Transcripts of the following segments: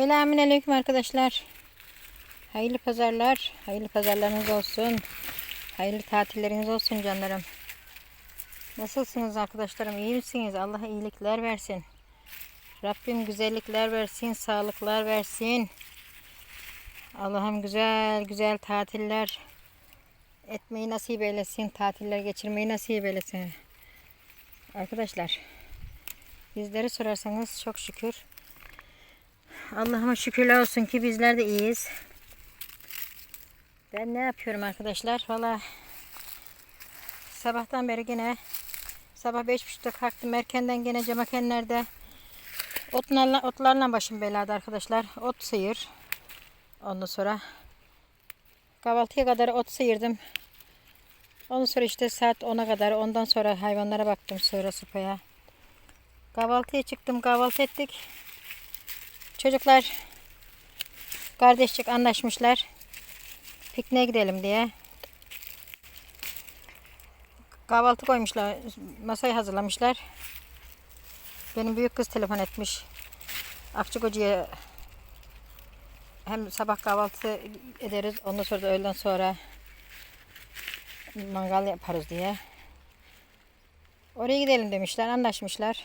Selamünaleyküm arkadaşlar. Hayırlı pazarlar. Hayırlı pazarlarınız olsun. Hayırlı tatilleriniz olsun canlarım. Nasılsınız arkadaşlarım? İyi misiniz? Allah iyilikler versin. Rabbim güzellikler versin, sağlıklar versin. Allah'ım güzel güzel tatiller etmeyi nasip eylesin. Tatiller geçirmeyi nasip eylesin. Arkadaşlar bizleri sorarsanız çok şükür Allah'ıma şükürler olsun ki bizler de iyiyiz. Ben ne yapıyorum arkadaşlar? Valla sabahtan beri gene sabah beş buçukta kalktım. Erkenden gene cemakenlerde otlarla, otlarla başım belada arkadaşlar. Ot sıyır. Ondan sonra kahvaltıya kadar ot sıyırdım. Ondan sonra işte saat 10'a kadar ondan sonra hayvanlara baktım sonra sıpaya. Kahvaltıya çıktım kahvaltı ettik. Çocuklar kardeşçik anlaşmışlar. Pikniğe gidelim diye. Kahvaltı koymuşlar. Masayı hazırlamışlar. Benim büyük kız telefon etmiş. Akçakoca'ya hem sabah kahvaltı ederiz. Ondan sonra da öğleden sonra mangal yaparız diye. Oraya gidelim demişler. Anlaşmışlar.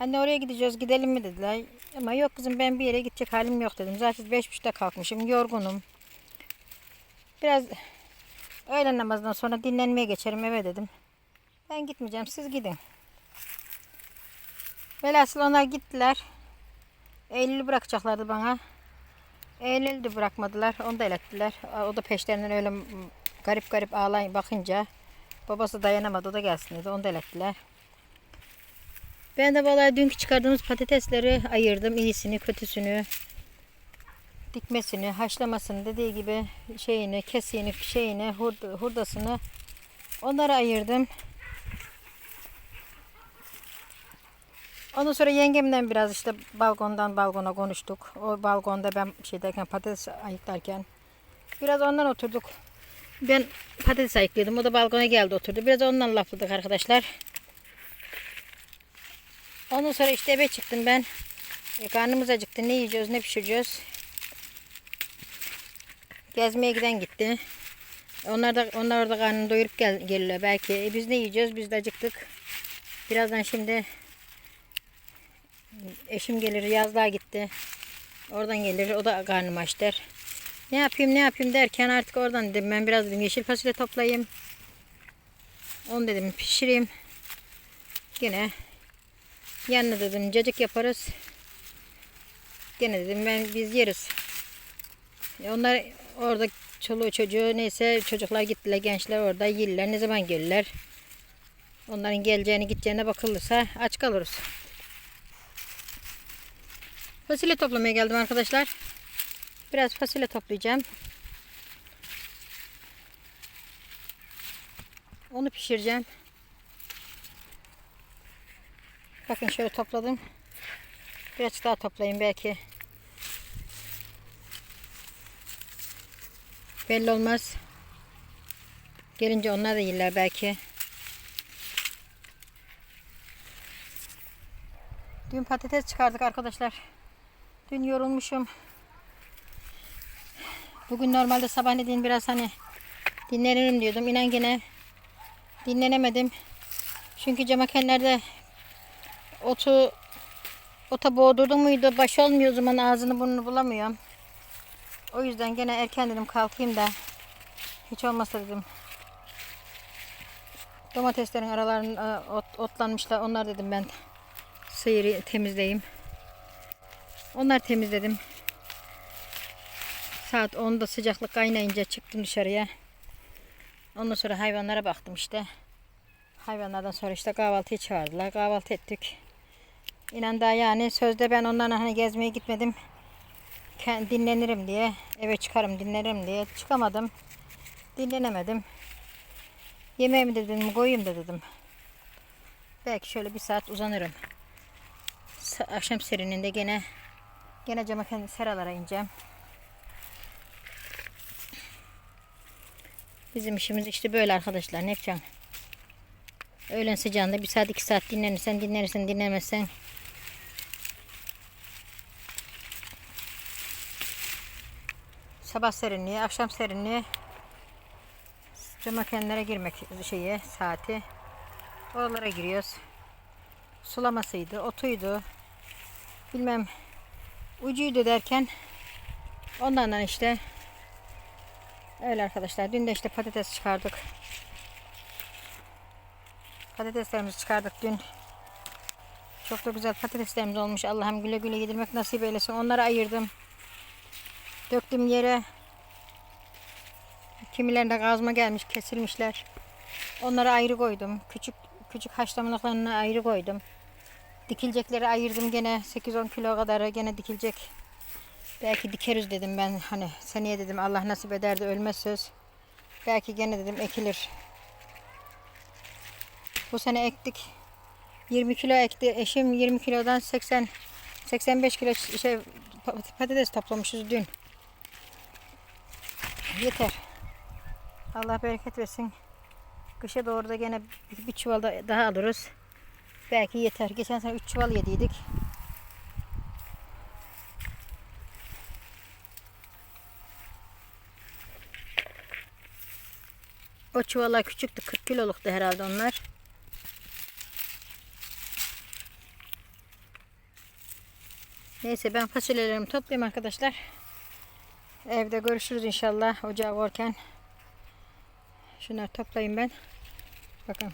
Anne oraya gideceğiz gidelim mi dediler. Ama yok kızım ben bir yere gidecek halim yok dedim. Zaten beş buçukta kalkmışım yorgunum. Biraz öğlen namazından sonra dinlenmeye geçerim eve dedim. Ben gitmeyeceğim siz gidin. Velhasıl onlar gittiler. Eylül'ü bırakacaklardı bana. Eylül'ü de bırakmadılar. Onu da elettiler. O da peşlerinden öyle garip garip ağlayın bakınca babası dayanamadı o da gelsin dedi. Onu da elettiler. Ben de vallahi dünkü çıkardığımız patatesleri ayırdım. iyisini, kötüsünü, dikmesini, haşlamasını dediği gibi şeyini, kesiğini, şeyini, hurda, hurdasını onları ayırdım. Ondan sonra yengemden biraz işte balkondan balkona konuştuk. O balkonda ben şeydeyken patates ayıklarken biraz ondan oturduk. Ben patates ayıklıyordum. O da balkona geldi oturdu. Biraz ondan lafladık arkadaşlar. Ondan sonra işte eve çıktım ben. E, karnımız acıktı. Ne yiyeceğiz, ne pişireceğiz? Gezmeye giden gitti. Onlar da onlar orada karnını doyurup gel, gelirler belki. E, biz ne yiyeceğiz? Biz de acıktık. Birazdan şimdi eşim gelir. Yazlığa gitti. Oradan gelir. O da karnım aç der. Ne yapayım ne yapayım derken artık oradan dedim ben biraz dedim yeşil fasulye toplayayım. Onu dedim pişireyim. Yine Yanına dedim cacık yaparız. Gene dedim ben biz yeriz. E onlar orada çoluğu çocuğu neyse çocuklar gittiler gençler orada yiller ne zaman gelirler. Onların geleceğini gideceğine bakılırsa aç kalırız. Fasulye toplamaya geldim arkadaşlar. Biraz fasulye toplayacağım. Onu pişireceğim. Bakın şöyle topladım. Biraz daha toplayayım belki. Belli olmaz. Gelince onlar da yerler belki. Dün patates çıkardık arkadaşlar. Dün yorulmuşum. Bugün normalde sabahleyin biraz hani dinlenirim diyordum. İnan gene dinlenemedim. Çünkü camakenlerde otu ota boğdurdum muydu baş olmuyor o zaman ağzını burnunu bulamıyorum. O yüzden gene erken dedim kalkayım da hiç olmazsa dedim domateslerin aralarında ot, otlanmışlar onlar dedim ben sıyırı temizleyeyim. Onlar temizledim. Saat 10'da sıcaklık kaynayınca çıktım dışarıya. Ondan sonra hayvanlara baktım işte. Hayvanlardan sonra işte kahvaltıyı çağırdılar. Kahvaltı ettik. İnan daha yani sözde ben onlarla hani gezmeye gitmedim. Dinlenirim diye. Eve çıkarım dinlenirim diye. Çıkamadım. Dinlenemedim. Yemeğimi de dedim koyayım da dedim. Belki şöyle bir saat uzanırım. Akşam serininde gene gene cama seralara ineceğim. Bizim işimiz işte böyle arkadaşlar. Ne yapacağım? Öğlen sıcağında bir saat iki saat dinlenirsen dinlenirsen dinlemezsen Sabah serinliği, akşam serinliği. Camakenlere girmek şeyi, saati. Oralara giriyoruz. Sulamasıydı, otuydu. Bilmem ucuydu derken onlardan işte öyle arkadaşlar. Dün de işte patates çıkardık. Patateslerimizi çıkardık dün. Çok da güzel patateslerimiz olmuş. Allah'ım güle güle yedirmek nasip eylesin. Onları ayırdım. Döktüm yere. Kimilerinde kazma gelmiş, kesilmişler. Onları ayrı koydum. Küçük küçük haşlamalıklarını ayrı koydum. Dikilecekleri ayırdım gene 8-10 kilo kadar gene dikilecek. Belki dikeriz dedim ben hani seneye dedim Allah nasip eder de ölmez söz. Belki gene dedim ekilir. Bu sene ektik. 20 kilo ekti. Eşim 20 kilodan 80 85 kilo şey patates toplamışız dün. Yeter. Allah bereket versin. Kışa doğru da gene bir, çuval da- daha alırız. Belki yeter. Geçen sene 3 çuval yediydik. O çuvallar küçüktü. 40 kiloluktu herhalde onlar. Neyse ben fasulyelerimi toplayayım arkadaşlar. Evde görüşürüz inşallah ocağı varken. Şunları toplayayım ben. Bakın.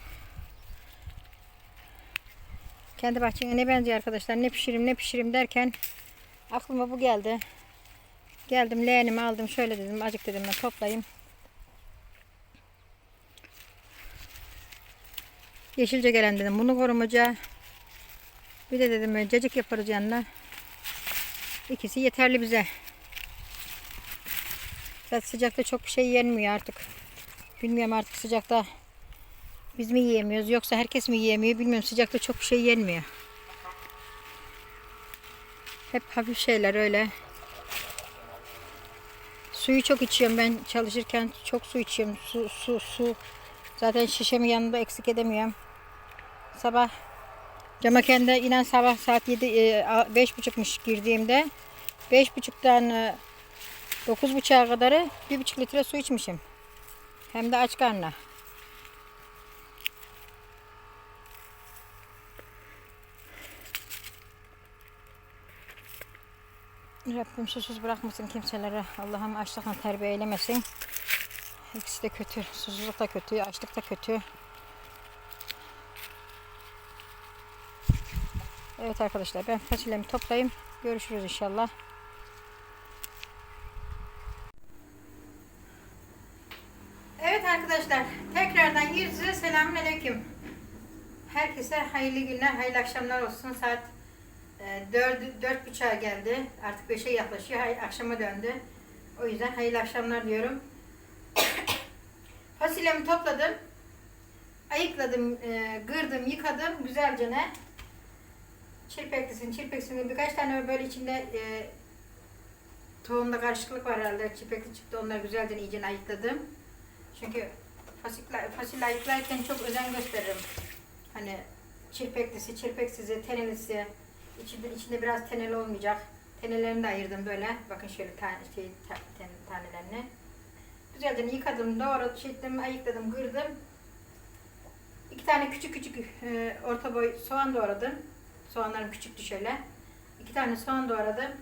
Kendi bahçene ne benziyor arkadaşlar. Ne pişirim ne pişirim derken aklıma bu geldi. Geldim leğenimi aldım. Şöyle dedim acık dedim ben toplayayım. Yeşilce gelen dedim. Bunu korumaca. Bir de dedim cacık yaparız yanına. İkisi yeterli bize. Zaten sıcakta çok bir şey yenmiyor artık. Bilmiyorum artık sıcakta biz mi yiyemiyoruz yoksa herkes mi yiyemiyor bilmiyorum sıcakta çok bir şey yenmiyor. Hep hafif şeyler öyle. Suyu çok içiyorum ben çalışırken çok su içiyorum. Su su su. Zaten şişemi yanında eksik edemiyorum. Sabah Camakende inen sabah saat 7 beş buçukmuş girdiğimde beş buçuktan e, dokuz buçuğa kadarı bir buçuk litre su içmişim. Hem de aç karnına. Rabbim susuz bırakmasın kimselere. Allah'ım açlıkla terbiye eylemesin. İkisi de kötü. Susuzluk da kötü, açlık da kötü. Evet arkadaşlar ben fasulyemi toplayayım. Görüşürüz inşallah. Evet arkadaşlar tekrardan yüz yüze selamun aleyküm. Herkese hayırlı günler, hayırlı akşamlar olsun. Saat e, dört, dört buçuğa geldi. Artık beşe yaklaşıyor. Akşama döndü. O yüzden hayırlı akşamlar diyorum. Fasulyemi topladım. Ayıkladım, e, kırdım, yıkadım güzelce ne. Çirpeklisin, çirpeksin birkaç tane böyle içinde e, tohumda karışıklık var herhalde. Çirpekli çıktı. Onları güzelce iyice ayıkladım. Çünkü fasulye, fasulye çok özen gösteririm. Hani çirpeklisi, çirpeksizi, tenelisi, içinde, içinde biraz teneli olmayacak. Tenelerini de ayırdım böyle. Bakın şöyle tane, şey, ten, tanelerini. Güzelce yıkadım, doğradım, ettim, ayıkladım, kırdım. İki tane küçük küçük e, orta boy soğan doğradım. Soğanlarım küçüktü şöyle. İki tane soğan doğradım.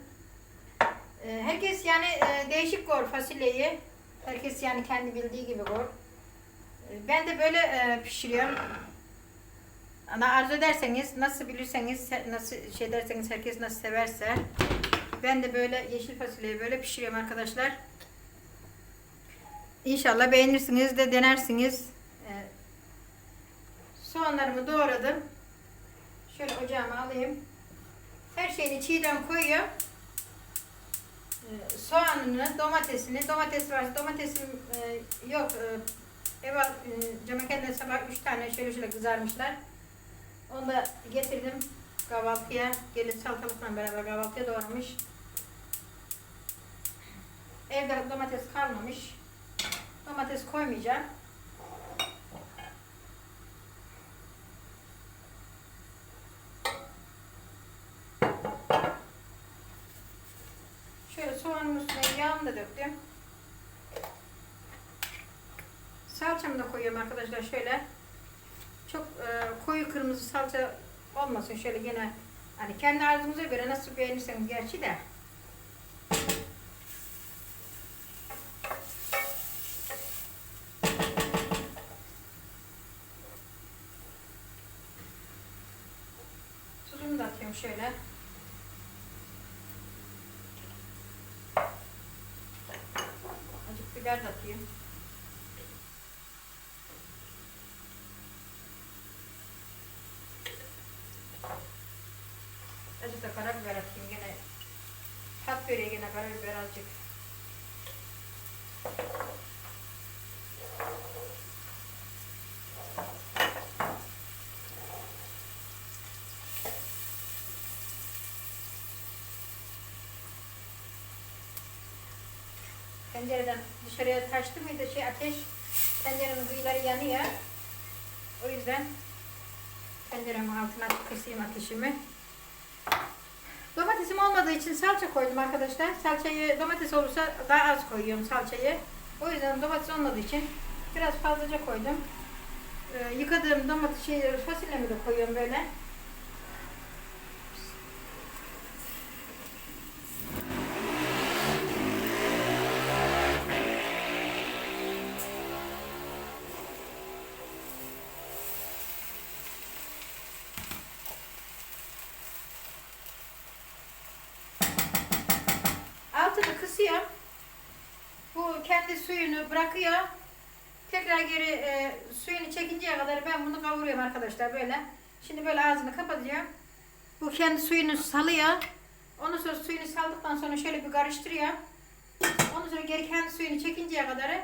E, herkes yani e, değişik kor fasulyeyi. Herkes yani kendi bildiği gibi kor. E, ben de böyle e, pişiriyorum. Ana arzu ederseniz, nasıl bilirseniz, nasıl şey derseniz herkes nasıl severse. Ben de böyle yeşil fasulyeyi böyle pişiriyorum arkadaşlar. İnşallah beğenirsiniz de denersiniz. E, soğanlarımı doğradım. Şöyle ocağıma alayım. Her şeyini çiğden koyuyorum. Ee, soğanını, domatesini, domates varsa domatesim e, yok. E, eve e, Camaken'de sabah 3 tane şöyle şöyle kızarmışlar. Onu da getirdim kahvaltıya. Gelin salatalıkla beraber kahvaltıya doğramış. Evde domates kalmamış. Domates koymayacağım. Şöyle soğanın üstüne yağını da döktüm. salçamı da koyuyorum arkadaşlar şöyle. Çok e, koyu kırmızı salça olmasın şöyle yine hani kendi arzunuza göre nasıl beğenirseniz gerçi de. Tuzumu da atıyorum şöyle. Azıcık biber de atayım. Azıcık da karabiber atayım gene. Gene karabiber azıcık. Pencereden dışarıya taştı mıydı şey ateş tencerenin kıyıları yanıyor. O yüzden tenceremin altına kısayım ateşimi. Olmadığı için salça koydum arkadaşlar. Salçayı domates olursa daha az koyuyorum salçayı. O yüzden domates olmadığı için biraz fazlaca koydum. Ee, yıkadığım domates şey, fasulyemi de koyuyorum böyle. Altını kısıyorum. Bu kendi suyunu bırakıyor. Tekrar geri e, suyunu çekinceye kadar ben bunu kavuruyorum arkadaşlar böyle. Şimdi böyle ağzını kapatacağım. Bu kendi suyunu salıyor. Ondan sonra suyunu saldıktan sonra şöyle bir karıştırıyor. Ondan sonra geri kendi suyunu çekinceye kadar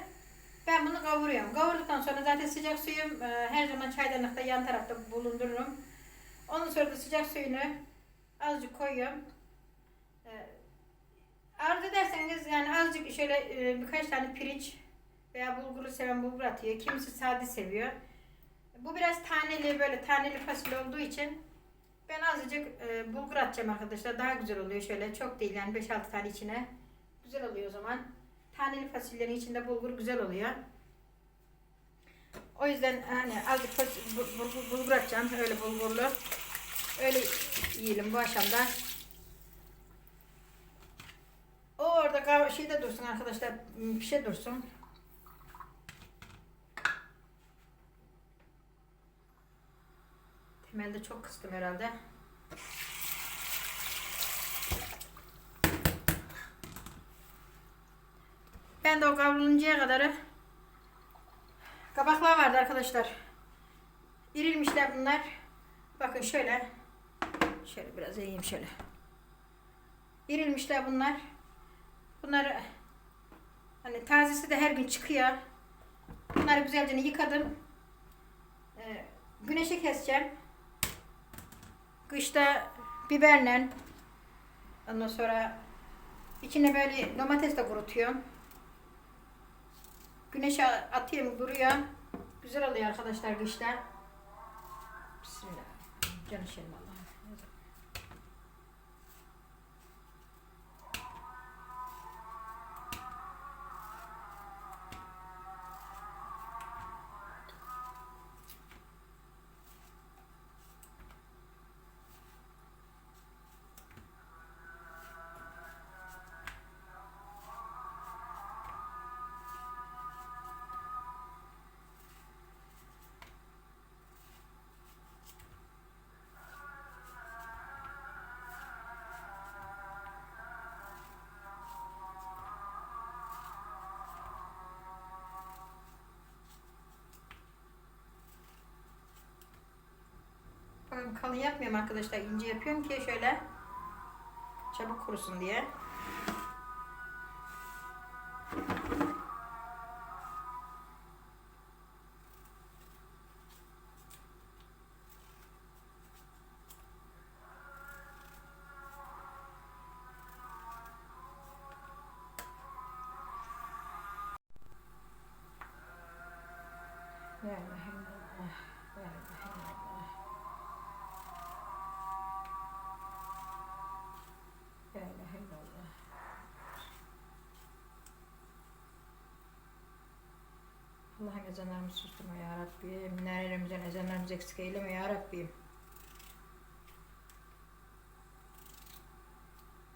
ben bunu kavuruyorum. Kavurduktan sonra zaten sıcak suyum e, her zaman çaydanlıkta yan tarafta bulundururum. Ondan sonra da sıcak suyunu azıcık koyuyorum. E, Arzu ederseniz yani azıcık şöyle e, birkaç tane pirinç veya bulguru seven bulgur atıyor. Kimisi sade seviyor. Bu biraz taneli böyle taneli fasulye olduğu için ben azıcık e, bulgur atacağım arkadaşlar. Daha güzel oluyor şöyle. Çok değil yani 5-6 tane içine. Güzel oluyor o zaman. Taneli fasulyenin içinde bulgur güzel oluyor. O yüzden hani azıcık bulgur, bulgur atacağım. Öyle bulgurlu. Öyle yiyelim bu akşamda. O orada şeyde dursun arkadaşlar. Bir şey dursun. Temelde çok kıstım herhalde. Ben de o kavruluncaya kadar kabaklar vardı arkadaşlar. İrilmişler bunlar. Bakın şöyle. Şöyle biraz eğeyim şöyle. İrilmişler bunlar. Bunları hani tazesi de her gün çıkıyor. Bunları güzelce yıkadım. Ee, güneşe keseceğim. Kışta biberle ondan sonra içine böyle domates de kurutuyorum. Güneşe atıyorum duruyor. Güzel oluyor arkadaşlar kışta. Bismillah. Canı şeyim Bakın kalın yapmıyorum arkadaşlar. ince yapıyorum ki şöyle çabuk kurusun diye. La Ezanlarımızı susturma ya Rabbi. Minarelerimizden ezanlarımızı eksik eyleme ya Rabbim.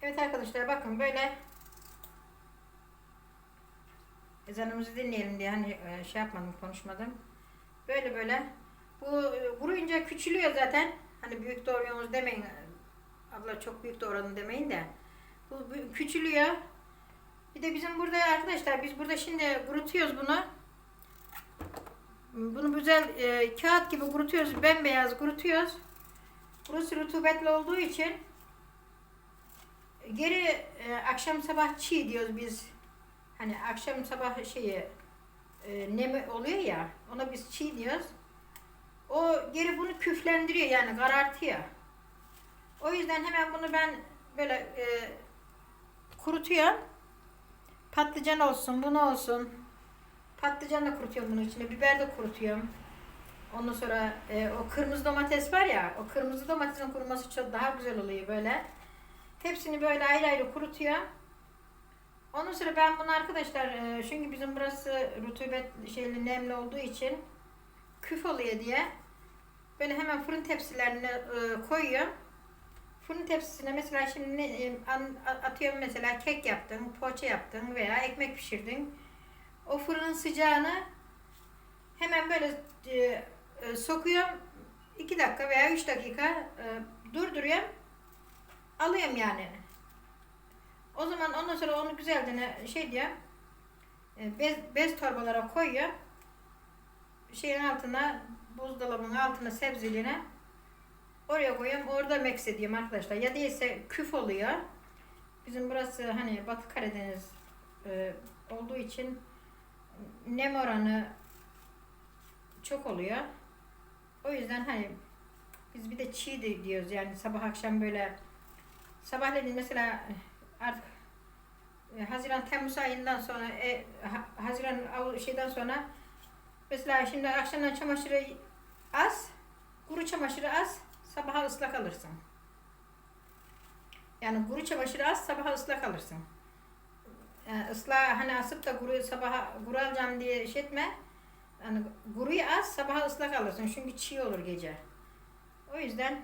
Evet arkadaşlar bakın böyle ezanımızı dinleyelim diye hani e, şey yapmadım konuşmadım. Böyle böyle bu e, kuruyunca küçülüyor zaten. Hani büyük doğruyorsunuz demeyin. Abla çok büyük doğradın demeyin de. Bu küçülüyor. Bir de bizim burada arkadaşlar biz burada şimdi kurutuyoruz bunu. Bunu güzel e, kağıt gibi kurutuyoruz. Bembeyaz kurutuyoruz. Burası rutubetli olduğu için geri e, akşam sabah çiğ diyoruz biz. Hani akşam sabah şeyi e, nemi oluyor ya ona biz çiğ diyoruz. O geri bunu küflendiriyor yani karartıyor. O yüzden hemen bunu ben böyle e, kurutuyorum. Patlıcan olsun, bunu olsun. Patlıcan da kurutuyorum bunun içine. Biber de kurutuyorum. Ondan sonra e, o kırmızı domates var ya, o kırmızı domatesin kuruması çok daha güzel oluyor böyle. Hepsini böyle ayrı ayrı kurutuyorum. Ondan sonra ben bunu arkadaşlar, e, çünkü bizim burası rutubet şeyli nemli olduğu için küf oluyor diye böyle hemen fırın tepsilerine e, koyuyorum. Fırın tepsisine mesela şimdi e, atıyorum mesela kek yaptın, poğaça yaptın veya ekmek pişirdin. O fırının sıcağını hemen böyle e, e, sokuyorum. 2 dakika veya 3 dakika e, durduruyorum. Alıyorum yani. O zaman ondan sonra onu güzelce ne- şey diyor. e, Bez, bez torbalara koyuyor. Şeyin altına buzdolabının altına sebzeliğine oraya koyuyorum. Orada meks ediyorum arkadaşlar. Ya değilse küf oluyor. Bizim burası hani Batı Karadeniz e, olduğu için nem oranı çok oluyor. O yüzden hani biz bir de çiğ diyoruz yani sabah akşam böyle sabahleyin mesela artık e, Haziran Temmuz ayından sonra e, Ha- Haziran şeyden sonra mesela şimdi akşamdan çamaşırı az kuru çamaşırı az sabaha ıslak alırsın. Yani kuru çamaşırı az sabaha ıslak alırsın. Yani ıslah hani asıp da kuru sabaha kuru alacağım diye şey etme. Yani kuruyu az sabaha ıslak alırsın çünkü çiğ olur gece. O yüzden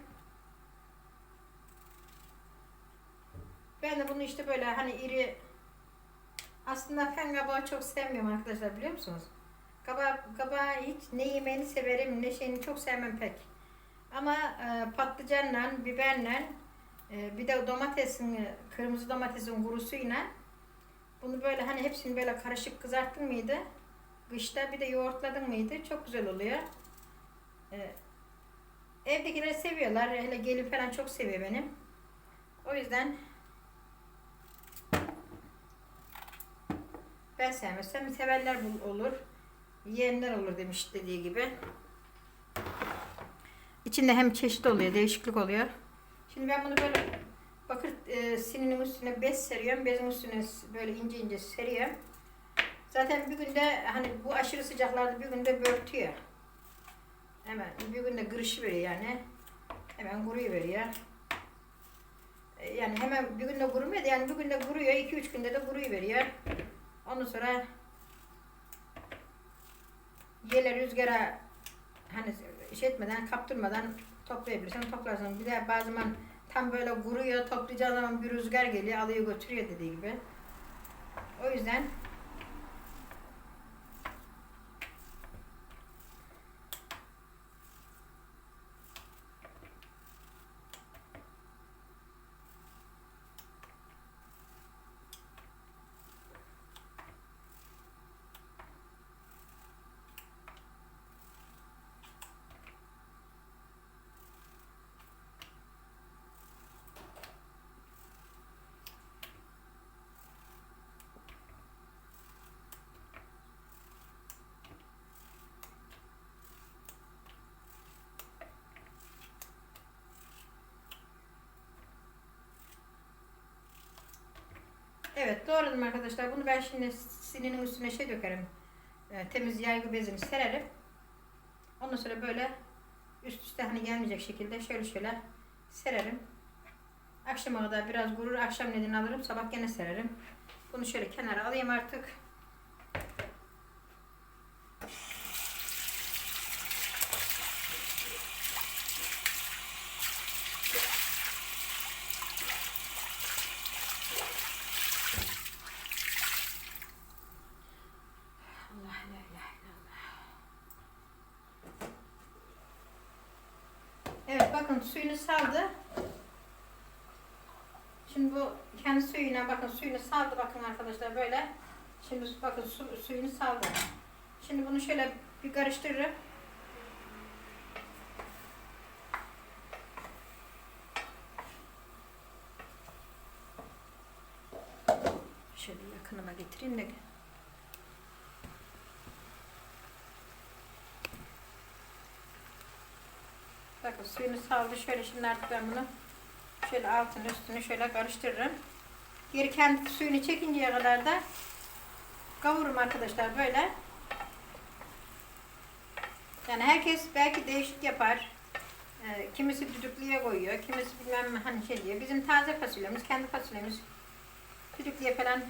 ben de bunu işte böyle hani iri aslında ben kabağı çok sevmiyorum arkadaşlar biliyor musunuz? Kabağı, kabağı hiç ne yemeğini severim ne şeyini çok sevmem pek. Ama e, patlıcanla, biberle e, bir de domatesin, kırmızı domatesin kurusuyla bunu böyle hani hepsini böyle karışık kızarttın mıydı? Kışta bir de yoğurtladın mıydı? Çok güzel oluyor. E, evdekiler seviyorlar. Hele gelin falan çok seviyor benim. O yüzden ben sevmezsem severler olur. Yiyenler olur demiş dediği gibi. İçinde hem çeşit oluyor, değişiklik oluyor. Şimdi ben bunu böyle bakır e, sininin üstüne bez seriyorum. Bezin üstüne böyle ince ince seriyorum. Zaten bir günde hani bu aşırı sıcaklarda bir günde börtüyor. Hemen bir günde gırışı veriyor yani. Hemen kuruyu veriyor. E, Yani hemen bir günde kurumuyor da yani bir günde kuruyor, iki üç günde de kuruyu veriyor. Ondan sonra yele rüzgara hani şey etmeden, kaptırmadan toplayabilirsin, toplarsın. Bir de bazı zaman tam böyle kuruyor, toplayacağı zaman bir rüzgar geliyor, alıyor götürüyor dediği gibi. O yüzden Evet doğradım arkadaşlar. Bunu ben şimdi sininin üstüne şey dökerim. E, temiz yaygı bezini sererim. Ondan sonra böyle üst üste hani gelmeyecek şekilde şöyle şöyle sererim. Akşama kadar biraz gurur akşam nedeni alırım. Sabah gene sererim. Bunu şöyle kenara alayım artık. Suyunu saldı. Şimdi bu kendi suyuna bakın suyunu saldı bakın arkadaşlar böyle. Şimdi bakın su, suyunu saldı. Şimdi bunu şöyle bir karıştırırım. Şöyle yakınıma getireyim de. Suyunu saldı. Şöyle şimdi artık ben bunu şöyle altını üstünü şöyle karıştırırım. Geri kendi suyunu çekinceye kadar da kavururum arkadaşlar böyle. Yani herkes belki değişik yapar. Ee, kimisi düdüklüye koyuyor, kimisi bilmem hani şey diyor. Bizim taze fasulyemiz, kendi fasulyemiz düdüklüye falan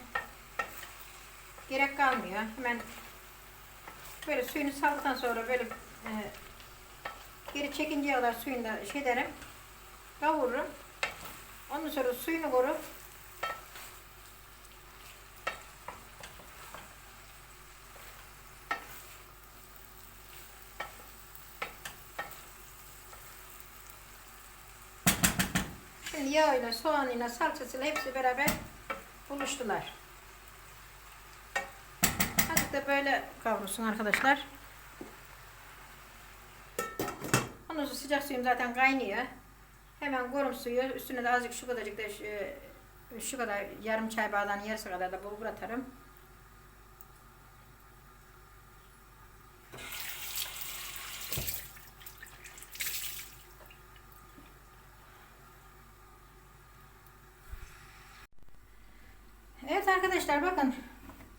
gerek kalmıyor. Hemen böyle suyunu saldıktan sonra böyle e, geri çekinceye kadar suyunu da şey derim, kavururum. Ondan sonra suyunu korup Şimdi yağıyla, soğanıyla, salçasıyla hepsi beraber buluştular. Azıcık da böyle kavrulsun arkadaşlar. Sonra sıcak suyum zaten kaynıyor. Hemen korum suyu. Üstüne de azıcık şu kadarcık da e, şu kadar yarım çay bardağının yarısı kadar da bulgur atarım. Evet arkadaşlar bakın.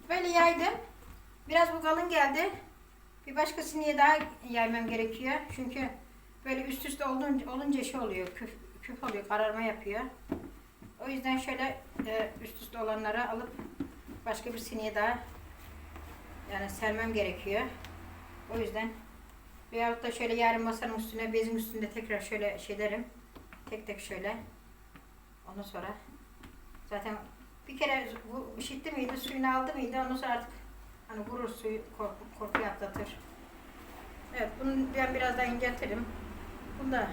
Böyle yaydım. Biraz bu kalın geldi. Bir başka sineye daha yaymam gerekiyor. Çünkü böyle üst üste olunca, olunca şey oluyor. Küf, küf oluyor. Kararma yapıyor. O yüzden şöyle e, üst üste olanları alıp başka bir sineye daha yani sermem gerekiyor. O yüzden veyahut da şöyle yarın masanın üstüne bezin üstünde tekrar şöyle şey derim. Tek tek şöyle. Ondan sonra zaten bir kere bu işitti miydi, suyunu aldı mıydı ondan sonra artık hani vurur suyu korku, korku atlatır. Evet bunu ben biraz daha inceltirim. Bunu da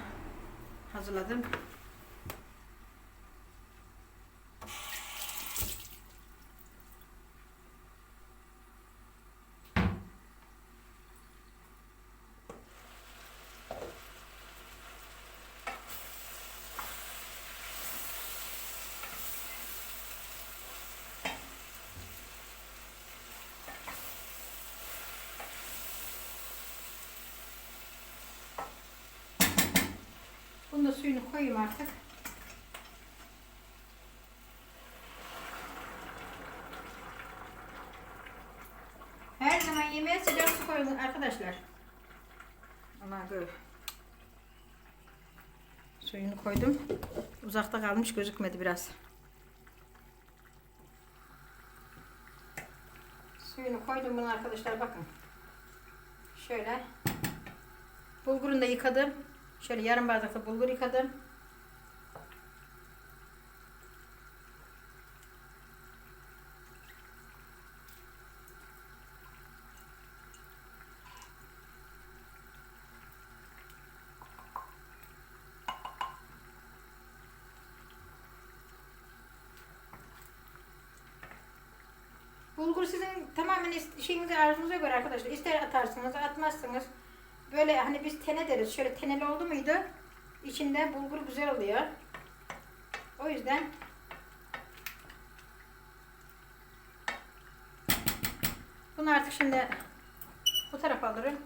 hazırladım. Bunu da suyunu koyayım artık. Her zaman yemeğe sıcak su koyun arkadaşlar. Ama böyle. Suyunu koydum. Uzakta kalmış gözükmedi biraz. Suyunu koydum bunu arkadaşlar bakın. Şöyle. Bulgurunu da yıkadım. Şöyle yarım bardakta bulgur yıkadım. Bulgur sizin tamamen şeyinize arzunuza göre arkadaşlar. İster atarsınız, atmazsınız. Böyle hani biz tene deriz. Şöyle teneli oldu muydu? İçinde bulgur güzel oluyor. O yüzden bunu artık şimdi bu tarafa alırım.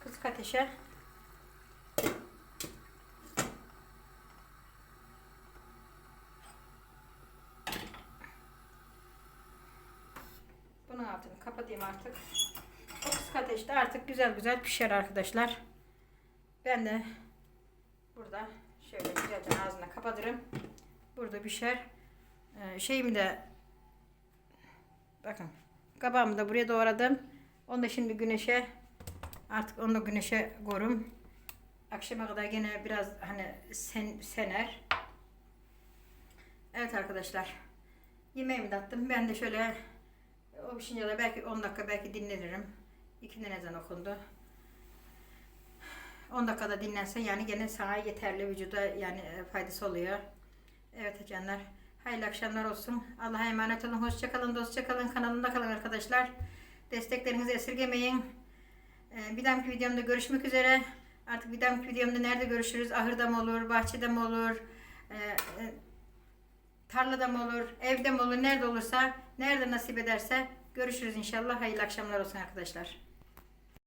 Kısık ateşe. Bunun altını kapatayım artık. O kısık ateşte artık güzel güzel pişer arkadaşlar. Ben de burada şöyle güzelce ağzına kapatırım. Burada pişer. Ee, şeyimi de bakın kabağımı da buraya doğradım. Onu da şimdi güneşe artık onu da güneşe korum. Akşama kadar gene biraz hani sen, sener. Evet arkadaşlar. Yemeğimi de attım. Ben de şöyle o pişince de belki 10 dakika belki dinlenirim. İkindi ezan okundu. 10 dakikada dinlense yani gene sana yeterli vücuda yani e, faydası oluyor. Evet canlar. Hayırlı akşamlar olsun. Allah'a emanet olun. Hoşça kalın, dostça kalın. Kanalımda kalın arkadaşlar. Desteklerinizi esirgemeyin. Ee, Bir dahaki videomda görüşmek üzere. Artık bir dahaki videomda nerede görüşürüz? Ahırda mı olur, bahçede mi olur, e, e, tarlada mı olur, evde mi olur, nerede olursa, nerede nasip ederse görüşürüz inşallah. Hayırlı akşamlar olsun arkadaşlar.